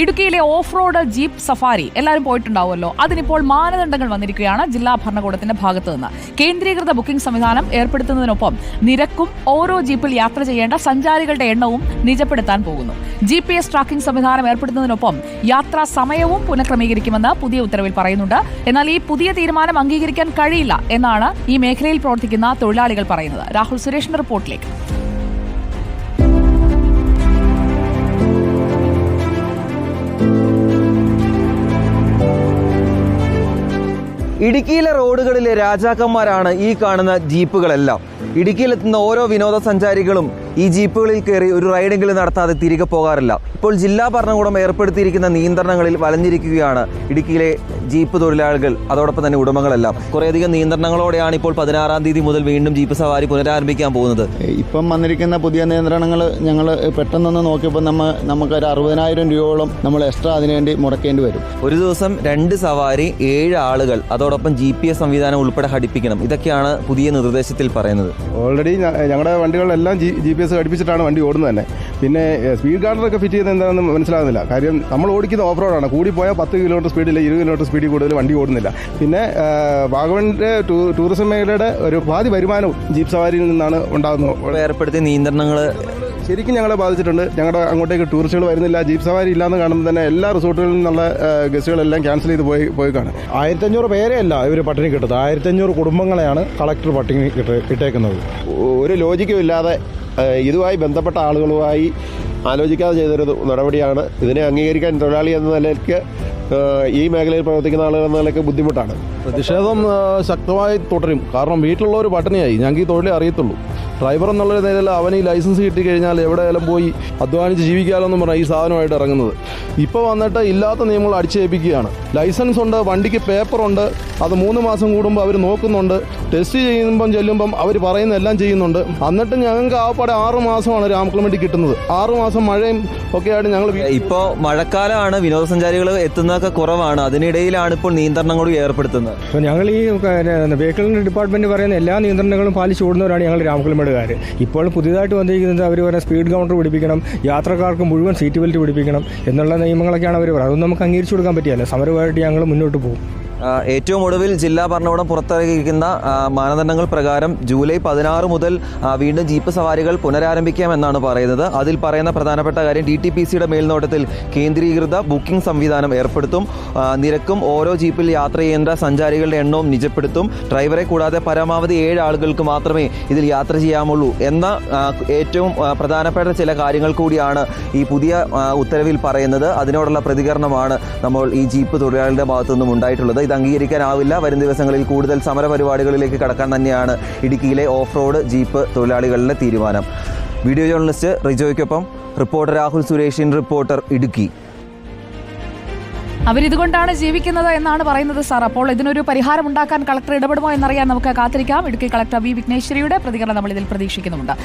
ഇടുക്കിയിലെ off road jeep safari എല്ലാവരും പോയിട്ടുണ്ടാവുമല്ലോ. അതിനിപ്പോൾ മാനദണ്ഡങ്ങൾ വന്നിരിക്കുകയാണ് ജില്ലാ ഭരണകൂടത്തിന്റെ ഭാഗത്തു നിന്ന്. കേന്ദ്രീകൃത ബുക്കിംഗ് സംവിധാനം ഏർപ്പെടുത്തുന്നതിനൊപ്പം നിരക്കും ഓരോ ജീപ്പിൽ യാത്ര ചെയ്യേണ്ട സഞ്ചാരികളുടെ എണ്ണവും നിജപ്പെടുത്താൻ പോകുന്നു. ജി പി എസ് ട്രാക്കിംഗ് സംവിധാനം ഏർപ്പെടുത്തുന്നതിനൊപ്പം യാത്രാ സമയവും പുനഃക്രമീകരിക്കുമെന്ന് പുതിയ ഉത്തരവിൽ പറയുന്നുണ്ട്. എന്നാൽ ഈ പുതിയ തീരുമാനം അംഗീകരിക്കാൻ കഴിയില്ല എന്നാണ് ഈ മേഖലയിൽ പ്രവർത്തിക്കുന്ന തൊഴിലാളികൾ പറയുന്നത്. രാഹുൽ സുരേഷിന്റെ റിപ്പോർട്ടിലേക്ക്. ഇടുക്കിയിലെ റോഡുകളിലെ രാജാക്കന്മാരാണ് ഈ കാണുന്ന ജീപ്പുകളെല്ലാം. ഇടുക്കിയിലെത്തുന്ന ഓരോ വിനോദസഞ്ചാരികളും ഈ ജീപ്പുകളിൽ കയറി ഒരു റൈഡെങ്കിലും നടത്താതെ തിരികെ പോകാറില്ല. ഇപ്പോൾ ജില്ലാ ഭരണകൂടം ഏർപ്പെടുത്തിയിരിക്കുന്ന നിയന്ത്രണങ്ങളിൽ വലഞ്ഞിരിക്കുകയാണ് ഇടുക്കിയിലെ ജീപ്പ് തൊഴിലാളികൾ. അതോടൊപ്പം തന്നെ ഉടമകളെല്ലാം. കുറേയധികം നിയന്ത്രണങ്ങളോടെയാണ് ഇപ്പോൾ പതിനാറാം തീയതി മുതൽ വീണ്ടും ജീപ്പ് സവാരി പുനരാരംഭിക്കാൻ പോകുന്നത്. ഇപ്പം വന്നിരിക്കുന്ന പുതിയ നിയന്ത്രണങ്ങൾ ഞങ്ങൾ പെട്ടെന്നൊന്ന് നോക്കിയപ്പോൾ നമ്മൾ നമുക്കൊരു അറുപതിനായിരം രൂപയോളം നമ്മൾ എക്സ്ട്രാ അതിനുവേണ്ടി മുടക്കേണ്ടി വരും. ഒരു ദിവസം രണ്ട് സവാരി ഏഴ് ആളുകൾ അതോടൊപ്പം ജി പി എസ് സംവിധാനം ഉൾപ്പെടെ ഘടിപ്പിക്കണം. ഇതൊക്കെയാണ് പുതിയ നിർദ്ദേശത്തിൽ പറയുന്നത്. ഓൾറെഡി ഞങ്ങളുടെ വണ്ടികളെല്ലാം ജി ജി പി എസ് ഘടിപ്പിച്ചിട്ടാണ് വണ്ടി ഓടുന്നത് തന്നെ. പിന്നെ സ്പീഡ് ഗാർഡറൊക്കെ ഫിറ്റ് ചെയ്യുന്നത് എന്താണെന്ന് മനസ്സിലാകുന്നില്ല. കാര്യം നമ്മൾ ഓടിക്കുന്ന ഓഫ് റോഡാണ് കൂടി പോയാൽ പത്ത് കിലോമീറ്റർ സ്പീഡിൽ ഇരുപത് കിലോമീറ്റർ സ്പീഡിൽ കൂടുതൽ വണ്ടി ഓടുന്നില്ല. പിന്നെ വാഗവണിന്റെ ടൂറിസം മേഖലയുടെ ഒരു പാതി വരുമാനവും ജീപ്പ് സവാരിയിൽ നിന്നാണ് ഉണ്ടാകുന്നത് ഏർപ്പെടുത്തിയ നിയന്ത്രണങ്ങൾ ശരിക്കും ഞങ്ങളെ ബാധിച്ചിട്ടുണ്ട്. ഞങ്ങളുടെ അങ്ങോട്ടേക്ക് ടൂറിസ്റ്റുകൾ വരുന്നില്ല. ജീപ്പ് സവാരി ഇല്ലാന്ന് കാണുമ്പോൾ തന്നെ എല്ലാ റിസോർട്ടുകളിൽ നിന്നുള്ള ഗസ്റ്റുകളെല്ലാം ക്യാൻസൽ ചെയ്ത് പോയി പോയി കാണും. ആയിരത്തഞ്ഞൂറ് പേരെയല്ല ഇവർ പട്ടിണി കിട്ടുന്നത്. ആയിരത്തഞ്ഞൂറ് കുടുംബങ്ങളെയാണ് കളക്ടർ പട്ടിണി കിട്ട ഇട്ടേക്കുന്നത്. ഒരു ലോജിക്കും ഇല്ലാതെ ഇതുമായി ബന്ധപ്പെട്ട ആളുകളുമായി ആലോചിക്കാതെ ചെയ്തൊരു നടപടിയാണ്. ഇതിനെ അംഗീകരിക്കാൻ തൊഴിലാളി എന്ന നിലയ്ക്ക് ഈ മേഖലയിൽ പ്രവർത്തിക്കുന്ന ആളുകൾ എന്ന നിലയ്ക്ക് ബുദ്ധിമുട്ടാണ്. പ്രതിഷേധം ശക്തമായി തുടരും. കാരണം വീട്ടിലുള്ളവർ പട്ടിണിയായി. ഞങ്ങൾക്ക് ഈ തൊഴിലേ അറിയത്തുള്ളൂ. ഡ്രൈവർ എന്നുള്ള നിലയിൽ അവന് ഈ ലൈസൻസ് കിട്ടിക്കഴിഞ്ഞാൽ എവിടെയെങ്കിലും പോയി അധ്വാനിച്ച് ജീവിക്കാമല്ലോ എന്ന് പറഞ്ഞാൽ ഈ സാധനമായിട്ട് ഇറങ്ങുന്നത്. ഇപ്പോൾ വന്നിട്ട് ഇല്ലാത്ത നിയമങ്ങൾ അടിച്ചേൽപ്പിക്കുകയാണ്. ലൈസൻസ് ഉണ്ട് വണ്ടിക്ക് പേപ്പറുണ്ട് അത് മൂന്ന് മാസം കൂടുമ്പോൾ അവർ നോക്കുന്നുണ്ട്. ടെസ്റ്റ് ചെയ്യുമ്പം ചെല്ലുമ്പം അവർ പറയുന്ന എല്ലാം ചെയ്യുന്നുണ്ട്. എന്നിട്ട് ഞങ്ങൾക്ക് ആവപ്പാടെ ആറ് മാസമാണ് രാമക്ലമണ്ടി കിട്ടുന്നത്. ആറു മാസം മഴയും ഒക്കെ ആയിട്ട് ഞങ്ങൾ ഇപ്പോൾ മഴക്കാലമാണ് വിനോദസഞ്ചാരികൾ എത്തുന്നതൊക്കെ കുറവാണ്. അതിനിടയിലാണ് ഇപ്പോൾ നിയന്ത്രണങ്ങളും ഏർപ്പെടുത്തുന്നത്. അപ്പോൾ ഞങ്ങൾ ഈ വെഹിക്കിളിന്റെ ഡിപ്പാർട്ട്മെന്റ് പറയുന്ന എല്ലാ നിയന്ത്രണങ്ങളും പാലിച്ച് ഓടുന്നവരാണ് ഞങ്ങൾ രാമക്കുളമേടുകാർ ഇപ്പോൾ പുതിയതായിട്ട് വന്നിരിക്കുന്നത് അവർ പറയുന്ന സ്പീഡ് കൗണ്ടർ പിടിപ്പിക്കണം യാത്രക്കാർക്ക് മുഴുവൻ സീറ്റ് ബെൽറ്റ് പിടിപ്പിക്കണം എന്നുള്ള നിയമങ്ങളൊക്കെയാണ് അവർ പറയുന്നത്. അതൊന്നും നമുക്ക് അംഗീകരിച്ചു കൊടുക്കാൻ പറ്റിയല്ല സമരമായിട്ട് ഞങ്ങൾ മുന്നോട്ട് പോകും. ഏറ്റവും ഒടുവിൽ ജില്ലാ ഭരണകൂടം പുറത്തിറക്കിയിരിക്കുന്ന മാനദണ്ഡങ്ങൾ പ്രകാരം ജൂലൈ പതിനാറ് മുതൽ വീണ്ടും ജീപ്പ് സവാരികൾ പുനരാരംഭിക്കാമെന്നാണ് പറയുന്നത്. അതിൽ പറയുന്ന പ്രധാനപ്പെട്ട കാര്യം ഡി ടി പി സിയുടെ മേൽനോട്ടത്തിൽ കേന്ദ്രീകൃത ബുക്കിംഗ് സംവിധാനം ഏർപ്പെടുത്തും. നിരക്കും ഓരോ ജീപ്പിൽ യാത്ര ചെയ്യേണ്ട സഞ്ചാരികളുടെ എണ്ണവും നിജപ്പെടുത്തും. ഡ്രൈവറെ കൂടാതെ പരമാവധി ഏഴ് ആളുകൾക്ക് മാത്രമേ ഇതിൽ യാത്ര ചെയ്യാമുള്ളൂ എന്ന ഏറ്റവും പ്രധാനപ്പെട്ട ചില കാര്യങ്ങൾ കൂടിയാണ് ഈ പുതിയ ഉത്തരവിൽ പറയുന്നത്. അതിനോടുള്ള പ്രതികരണമാണ് നമ്മൾ ഈ ജീപ്പ് തൊഴിലാളികളുടെ ഭാഗത്തു നിന്നും ഉണ്ടായിട്ടുള്ളത്. ഇത് അംഗീകരിക്കാനാവില്ല. വരും ദിവസങ്ങളിൽ കൂടുതൽ സമരപരിപാടികളിലേക്ക് കടക്കാൻ തന്നെയാണ് ഇടുക്കിയിലെ ഓഫ് റോഡ് ജീപ്പ് തൊഴിലാളികളുടെ തീരുമാനം. വീഡിയോ ജേർണലിസ്റ്റ് റിജോയ്ക്കൊപ്പം റിപ്പോർട്ടർ രാഹുൽ സുരേഷിൻ റിപ്പോർട്ടർ ഇടുക്കി. അവരിതുകൊണ്ടാണ് ജീവിക്കുന്നത് എന്നാണ് പറയുന്നത് സാർ. അപ്പോൾ ഇതിനൊരു പരിഹാരം ഉണ്ടാക്കാൻ കളക്ടർ ഇടപെടുമോ എന്നറിയാൻ നമുക്ക് കാത്തിരിക്കാം. ഇടുക്കി കളക്ടർ വി വിഘ്നേശ്വരിയുടെ പ്രതികരണം നമ്മൾ ഇതിൽ പ്രതീക്ഷിക്കുന്നുമുണ്ട്.